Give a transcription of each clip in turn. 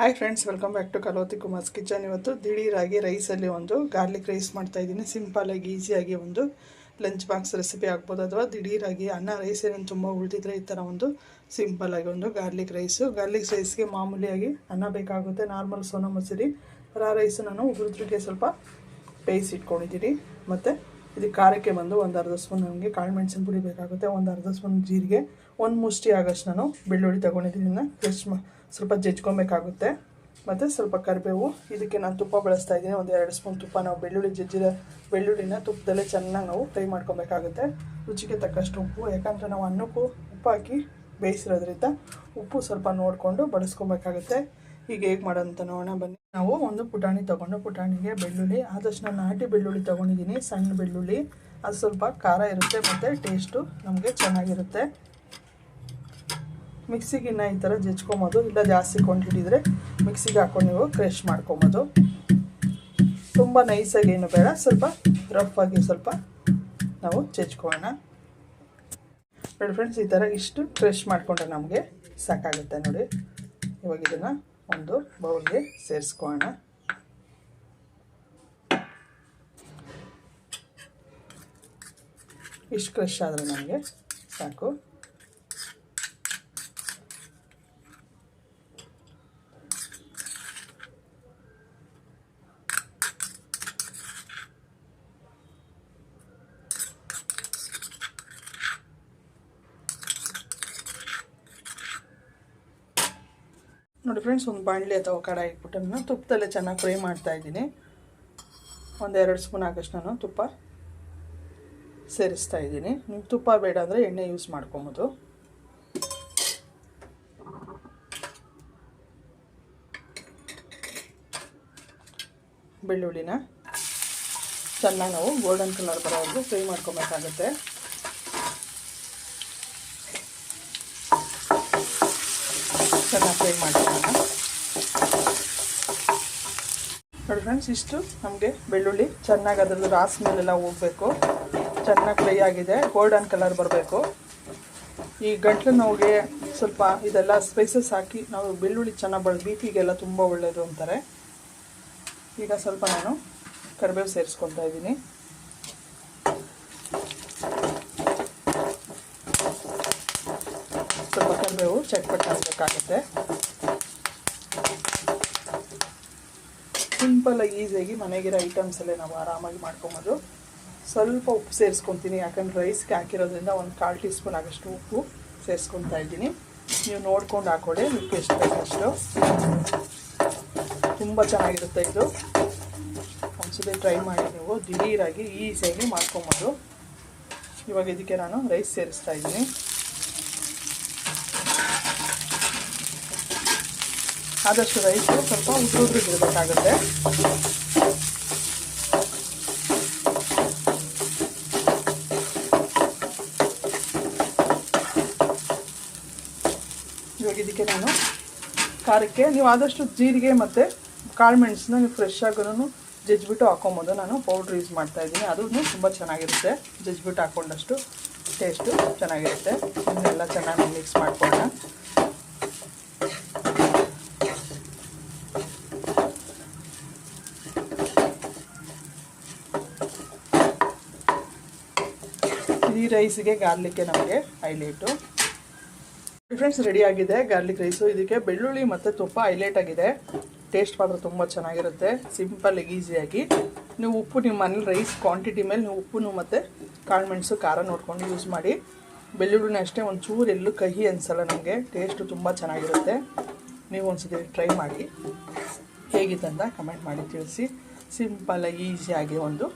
Hi friends welcome back to ಕಲೋತಿ Kumar's kitchen ಇವತ್ತು ದಿಢೀರಾಗಿ ರೈಸಲ್ಲಿ ಒಂದು ಗಾರ್ಲಿಕ್ ರೈಸ್ ಮಾಡ್ತಾ ಇದ್ದೀನಿ. ಸಿಂಪಲಾಗಿ ಈಸಿಯಾಗಿ ಒಂದು ಲಂಚ್ ಬಾಕ್ಸ್ ರೆಸಿಪಿ ಆಗ್ಬೋದು. ಅಥವಾ ದಿಢೀರಾಗಿ ಅನ್ನ ರೈಸ್ ಏನೇನು ತುಂಬ ಉಳಿದಿದ್ರೆ ಈ ಥರ ಒಂದು ಸಿಂಪಲಾಗಿ ಒಂದು ಗಾರ್ಲಿಕ್ ರೈಸು ಗಾರ್ಲಿಕ್ ರೈಸ್ಗೆ ಮಾಮೂಲಿಯಾಗಿ ಅನ್ನ ಬೇಕಾಗುತ್ತೆ. Normal Sona Masuri, raw rice ನಾನು ಉಗುರುದ್ರಿಗೆ ಸ್ವಲ್ಪ ಬೇಯಿಸಿ ಇಟ್ಕೊಂಡಿದ್ದೀನಿ. ಮತ್ತು ಇದಕ್ಕೆ ಖಾರಕ್ಕೆ ಬಂದು ಒಂದು ಅರ್ಧ ಸ್ಪೂನ್ ನಮಗೆ ಕಾಳು ಮೆಣಸಿನ ಪುಡಿ ಬೇಕಾಗುತ್ತೆ. ಒಂದು ಅರ್ಧ ಸ್ಪೂನ್ ಜೀರಿಗೆ, ಒಂದು ಮುಷ್ಟಿ ಆಗಷ್ಟು ನಾನು ಬೆಳ್ಳುಳ್ಳಿ ತೊಗೊಂಡಿದ್ದೀನಿ. ರೆಸ್ಟ್ ಮ ಸ್ವಲ್ಪ ಜಜ್ಕೊಬೇಕಾಗುತ್ತೆ. ಮತ್ತು ಸ್ವಲ್ಪ ಕರಿಬೇವು, ಇದಕ್ಕೆ ನಾನು ತುಪ್ಪ ಬಳಸ್ತಾ ಇದ್ದೀನಿ. ಒಂದು ಎರಡು ಸ್ಪೂನ್ ತುಪ್ಪ. ನಾವು ಬೆಳ್ಳುಳ್ಳಿ ಜಜ್ಜಿದ ಬೆಳ್ಳುಳ್ಳಿನ ತುಪ್ಪದಲ್ಲೇ ಚೆನ್ನಾಗಿ ನಾವು ಫ್ರೈ ಮಾಡ್ಕೊಬೇಕಾಗುತ್ತೆ. ರುಚಿಗೆ ತಕ್ಕಷ್ಟು ಉಪ್ಪು. ಯಾಕಂದರೆ ನಾವು ಅನ್ನಕ್ಕೂ ಉಪ್ಪು ಹಾಕಿ ಬೇಯಿಸಿರೋದ್ರಿಂದ ಉಪ್ಪು ಸ್ವಲ್ಪ ನೋಡಿಕೊಂಡು ಬಳಸ್ಕೊಬೇಕಾಗುತ್ತೆ. ಈಗ ಹೇಗೆ ಮಾಡೋದಂತ ನೋಡೋಣ. ಬನ್ನಿ. ನಾವು ಒಂದು ಪುಟಾಣಿ ತೊಗೊಂಡು ಪುಟಾಣಿಗೆ ಬೆಳ್ಳುಳ್ಳಿ, ಆದಷ್ಟು ನಾನು ನಾಟಿ ಬೆಳ್ಳುಳ್ಳಿ ತೊಗೊಂಡಿದ್ದೀನಿ, ಸಣ್ಣ ಬೆಳ್ಳುಳ್ಳಿ. ಅದು ಸ್ವಲ್ಪ ಖಾರ ಇರುತ್ತೆ, ಮತ್ತು ಟೇಸ್ಟು ನಮಗೆ ಚೆನ್ನಾಗಿರುತ್ತೆ. ಮಿಕ್ಸಿಗಿನ್ನ ಈ ಥರ ಜಜ್ಕೊಬೋದು ಇಲ್ಲ ಜಾಸ್ತಿ ಕೊಂಡಿಡಿದರೆ ಮಿಕ್ಸಿಗೆ ಹಾಕೊಂಡು ನೀವು ಕ್ರಷ್ ಮಾಡ್ಕೊಬೋದು ತುಂಬ ನೈಸಾಗಿ ಏನು ಬೇಡ, ಸ್ವಲ್ಪ ರಫ್ ಆಗಿ ಸ್ವಲ್ಪ ನಾವು ಜಜ್ಕೊಳ್ಳೋಣ ನೋಡಿ ಫ್ರೆಂಡ್ಸ್ ಈ ಥರ ಇಷ್ಟು ಕ್ರಷ್ ಮಾಡಿಕೊಂಡ್ರೆ ನಮಗೆ ಸಾಕಾಗುತ್ತೆ ನೋಡಿ. ಇವಾಗ ಇದನ್ನು ಒಂದು ಬೌಲ್ಗೆ ಸೇರಿಸ್ಕೊಳ್ಳೋಣ ಇಷ್ಟು ಕ್ರಷ್ ಆದರೆ ನಮಗೆ ಸಾಕು. ನೋಡಿ ಫ್ರೆಂಡ್ಸ್ ಒಂದು ಬಾಣಲಿ ಅಥವಾ ಕಡಾಯಿ ಇಟ್ಬಿಟ್ಟು ತುಪ್ಪದಲ್ಲೇ ಚೆನ್ನಾಗಿ ಫ್ರೈ ಮಾಡ್ತಾ ಇದ್ದೀನಿ. ಒಂದೆರಡು ಸ್ಪೂನ್ ಆಗಷ್ಟು ನಾನು ತುಪ್ಪ ಸೇರಿಸ್ತಾ ಇದ್ದೀನಿ. ನೀವು ತುಪ್ಪ ಬೇಡ ಅಂದರೆ ಎಣ್ಣೆ ಯೂಸ್ ಮಾಡ್ಕೊಬೋದು. ಬೆಳ್ಳುಳ್ಳಿನ ಚೆನ್ನಾಗಿ ನಾವು ಗೋಲ್ಡನ್ ಕಲರ್ ಬರೋವರೆಗೂ ಫ್ರೈ ಮಾಡ್ಕೊಬೇಕಾಗುತ್ತೆ. ಚೆನ್ನಾಗಿ ಫ್ರೈ ಮಾಡ್ಕೊಳ್ಳೋಣ ನೋಡಿ ಫ್ರೆಂಡ್ಸ್ ಇಷ್ಟು. ನಮಗೆ ಬೆಳ್ಳುಳ್ಳಿ ಚೆನ್ನಾಗಿ ಅದರದ್ದು ರಾಸ್ ಮೇಲೆಲ್ಲ ಹೋಗಬೇಕು. ಚೆನ್ನಾಗಿ ಫ್ರೈ ಆಗಿದೆ. ಗೋಲ್ಡನ್ ಕಲರ್ ಬರಬೇಕು. ಈ ಗಂಟ್ಲು ನೋವಿಗೆ ಸ್ವಲ್ಪ ಇದೆಲ್ಲ ಸ್ಪೈಸಸ್ ಹಾಕಿ ನಾವು ಬೆಳ್ಳುಳ್ಳಿ ಚೆನ್ನಾಗಿ ಬಳ ಬಿ ಪಿಗೆಲ್ಲ ತುಂಬ ಒಳ್ಳೆಯದು ಅಂತಾರೆ. ಈಗ ಸ್ವಲ್ಪ ನಾನು ಕರಿಬೇವು ಸೇರಿಸ್ಕೊತಾ ಇದ್ದೀನಿ ಸ್ವಲ್ಪ ಕರಿಬೇವು ಚಟ್ಪಟ್ ಆಗಬೇಕಾಗುತ್ತೆ ಸಿಂಪಲಾಗಿ ಈಸಿಯಾಗಿ ಮನೆಗಿರೋ ಐಟಮ್ಸಲ್ಲೇ ನಾವು ಆರಾಮಾಗಿ ಮಾಡ್ಕೊಬೋದು. ಸ್ವಲ್ಪ ಉಪ್ಪು ಸೇರಿಸ್ಕೊತೀನಿ, ಯಾಕಂದ್ರೆ ರೈಸ್ಗೆ ಹಾಕಿರೋದ್ರಿಂದ ಒಂದು ಕಾಲು ಟೀ ಸ್ಪೂನ್ ಆಗಷ್ಟು ಉಪ್ಪು ಸೇರಿಸ್ಕೊತಾ ಇದ್ದೀನಿ. ನೀವು ನೋಡ್ಕೊಂಡು ಹಾಕೊಳ್ಳಿ ಉಪ್ಪು ಎಷ್ಟು ಬೇಕಷ್ಟು. ತುಂಬ ಚೆನ್ನಾಗಿರುತ್ತೆ ಇದು. ಒಂದ್ಸತಿ ಟ್ರೈ ಮಾಡಿ ನೀವು, ದಿಢೀರಾಗಿ ಈಸಿಯಾಗಿ ಮಾಡ್ಕೊಬೋದು. ಇವಾಗ ಇದಕ್ಕೆ ನಾನು ರೈಸ್ ಸೇರಿಸ್ತಾ ಇದ್ದೀನಿ. ಆದಷ್ಟು ರೈಸು ಸ್ವಲ್ಪ ಉದ್ರುದ್ರಿಗೆ ಬಿಡಬೇಕಾಗುತ್ತೆ ಇವಾಗ ಇದಕ್ಕೆ ನಾನು ಖಾರಕ್ಕೆ ನೀವು ಆದಷ್ಟು ಜೀರಿಗೆ ಮತ್ತು ಕಾಳು ಮೆಣಸನ್ನ ನೀವು ಫ್ರೆಶ್ ಆಗೂ ಜಜ್ಬಿಟ್ಟು ಹಾಕೊಬೋದು. ನಾನು ಪೌಡ್ರ್ ಯೂಸ್ ಮಾಡ್ತಾ ಇದ್ದೀನಿ. ಅದೂ ತುಂಬ ಚೆನ್ನಾಗಿರುತ್ತೆ. ಜಜ್ಬಿಟ್ಟು ಹಾಕೊಂಡಷ್ಟು ಟೇಸ್ಟು ಚೆನ್ನಾಗಿರುತ್ತೆ. ಇನ್ನೆಲ್ಲ ಚೆನ್ನಾಗಿ ಮಿಕ್ಸ್ ಮಾಡ್ಕೊಳ್ಳೋಣ. ರೈಸಿಗೆ ಗಾರ್ಲಿಕ್ಕೆ ನಮಗೆ ಹೈಲೈಟು ಫ್ರೆಂಡ್ಸ್ ರೆಡಿ ಆಗಿದೆ ಗಾರ್ಲಿಕ್ ರೈಸು ಇದಕ್ಕೆ ಬೆಳ್ಳುಳ್ಳಿ ಮತ್ತು ತುಪ್ಪ ಹೈಲೈಟ್ ಆಗಿದೆ. ಟೇಸ್ಟ್ ಮಾತ್ರ ತುಂಬ ಚೆನ್ನಾಗಿರುತ್ತೆ. ಸಿಂಪಲ್ ಈಸಿಯಾಗಿ ನೀವು ಉಪ್ಪು ನಿಮ್ಮ ಮನೇಲಿ ರೈಸ್ ಕ್ವಾಂಟಿಟಿ ಮೇಲೆ ನೀವು ಉಪ್ಪು ಮತ್ತು ಕಾಳು ಮೆಣಸು, ಖಾರ ನೋಡ್ಕೊಂಡು ಯೂಸ್ ಮಾಡಿ. ಬೆಳ್ಳುಳ್ಳಿನ ಅಷ್ಟೇ ಒಂದು ಚೂರು ಎಲ್ಲೂ ಕಹಿ ಅನಿಸಲ್ಲ ನಮಗೆ. ಟೇಸ್ಟು ತುಂಬ ಚೆನ್ನಾಗಿರುತ್ತೆ. ನೀವು ಒಂದ್ಸತಿ ಟ್ರೈ ಮಾಡಿ. ಹೇಗಿತ್ತಂತ ಕಮೆಂಟ್ ಮಾಡಿ ತಿಳಿಸಿ. ಸಿಂಪಲ್ಲಾಗಿ ಈಸಿಯಾಗಿ ಒಂದು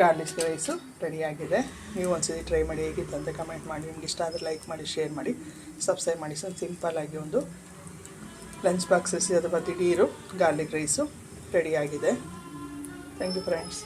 ಗಾರ್ಲಿಕ್ ರೈಸು ರೆಡಿಯಾಗಿದೆ ನೀವು ಒಂದ್ಸತಿ ಟ್ರೈ ಮಾಡಿ ಹೇಗಿತ್ತು ಅಂತ ಕಮೆಂಟ್ ಮಾಡಿ. ನಿಮ್ಗೆ ಇಷ್ಟ ಆದರೆ ಲೈಕ್ ಮಾಡಿ ಶೇರ್ ಮಾಡಿ ಸಬ್ಸ್ಕ್ರೈಬ್ ಮಾಡಿ. ಸೊ ಸಿಂಪಲ್ಲಾಗಿ ಒಂದು ಲಂಚ್ ಬಾಕ್ಸಸ್ ಅಥವಾ ದಿಢೀರು ಗಾರ್ಲಿಕ್ ರೈಸು ರೆಡಿಯಾಗಿದೆ ಥ್ಯಾಂಕ್ ಯು ಫ್ರೆಂಡ್ಸ್